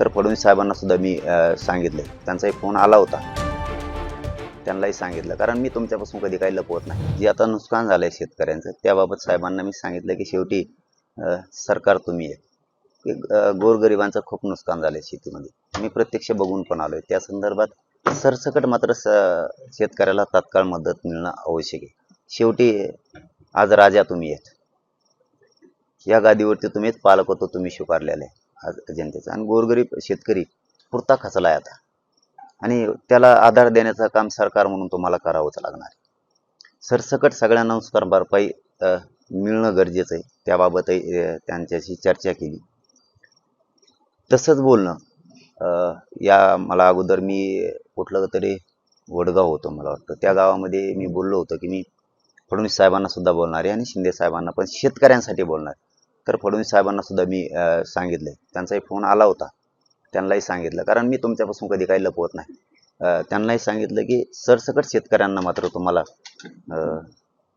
तर फडणवीस साहेबांना सुद्धा मी सांगितलं. त्यांचा त्यांचाही फोन आला होता. त्यांनाही सांगितलं. कारण मी तुमच्यापासून कधी काही लपवत नाही. जे आता नुकसान झालंय शेतकऱ्यांचं त्याबाबत साहेबांना मी सांगितलं की शेवटी सरकार तुम्ही आहे. की, गोरगरिबांचं खूप नुकसान झालंय शेतीमध्ये. मी प्रत्यक्ष बघून पण आलोय. त्या संदर्भात सरसकट मात्र स शेतकऱ्याला तात्काळ मदत मिळणं आवश्यक आहे. शेवटी आज राजा तुम्ही आहेत. या गादीवरती तुम्हीच पालक होतो तुम्ही स्वीकारलेले. आहे जनतेचा. आणि गोरगरीब शेतकरी पुरता खचला आहे आता. आणि त्याला आधार देण्याचं काम सरकार म्हणून तुम्हाला करावंच लागणार आहे. सरसकट सगळ्यांना नमस्कार भरपाई मिळणं गरजेचं आहे. त्याबाबतही त्यांच्याशी चर्चा केली. तसंच बोलणं या मला अगोदर मी कुठलं तरी वडगाव होतो मला वाटतं. त्या गावामध्ये मी बोललो होतो की मी फडणवीस साहेबांना सुद्धा बोलणार आहे आणि शिंदे साहेबांना पण शेतकऱ्यांसाठी बोलणार तर फडणवीस साहेबांना सुद्धा मी अ, सांगितलंय त्यांचाही फोन आला होता. त्यांनाही सांगितलं. कारण मी तुमच्यापासून कधी काही लपवत नाही. त्यांनाही सांगितलं की सरसकट शेतकऱ्यांना मात्र तुम्हाला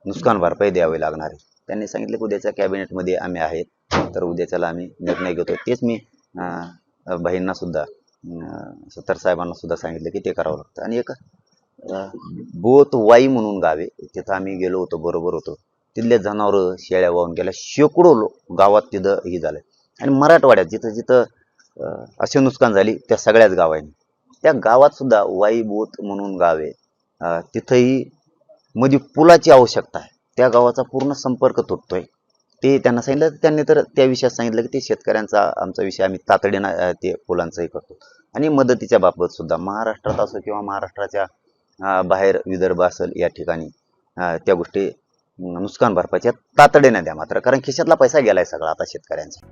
नुकसान भरपाई द्यावी लागणार आहे. त्यांनी सांगितलं की उद्याच्या कॅबिनेटमध्ये आम्ही आहेत तर उद्याच्याला आम्ही निर्णय घेतो. तेच मी बहींना सुद्धा सत्तर साहेबांना सुद्धा सांगितलं की ते करावं लागतं. आणि एक बोत वाई म्हणून गावे तिथं आम्ही गेलो होतो. बरोबर होतो. तिथले जनावरं शेळ्या वाहून गेल्या शेकडो लो गावात तिथं हे झालं. आणि मराठवाड्यात जिथं जिथं असे नुकसान झाली त्या सगळ्याच गावांनी. त्या गावात सुद्धा वाईबोत म्हणून गाव आहे. तिथंही मध्ये पुलाची आवश्यकता आहे. त्या गावाचा पूर्ण संपर्क तुटतोय. ते त्यांना सांगितलं त्यांनी तर त्या विषयात सांगितलं की ते शेतकऱ्यांचा आमचा विषय आम्ही तातडीनं ते पुलांचंही करतो. आणि मदतीच्या बाबत सुद्धा महाराष्ट्रात असो किंवा महाराष्ट्राच्या बाहेर विदर्भ असेल या ठिकाणी त्या गोष्टी नुकसान भरपाईच्या तातडीने द्या मात्र कारण खिशातला पैसा गेलाय सगळा आता शेतकऱ्यांचा.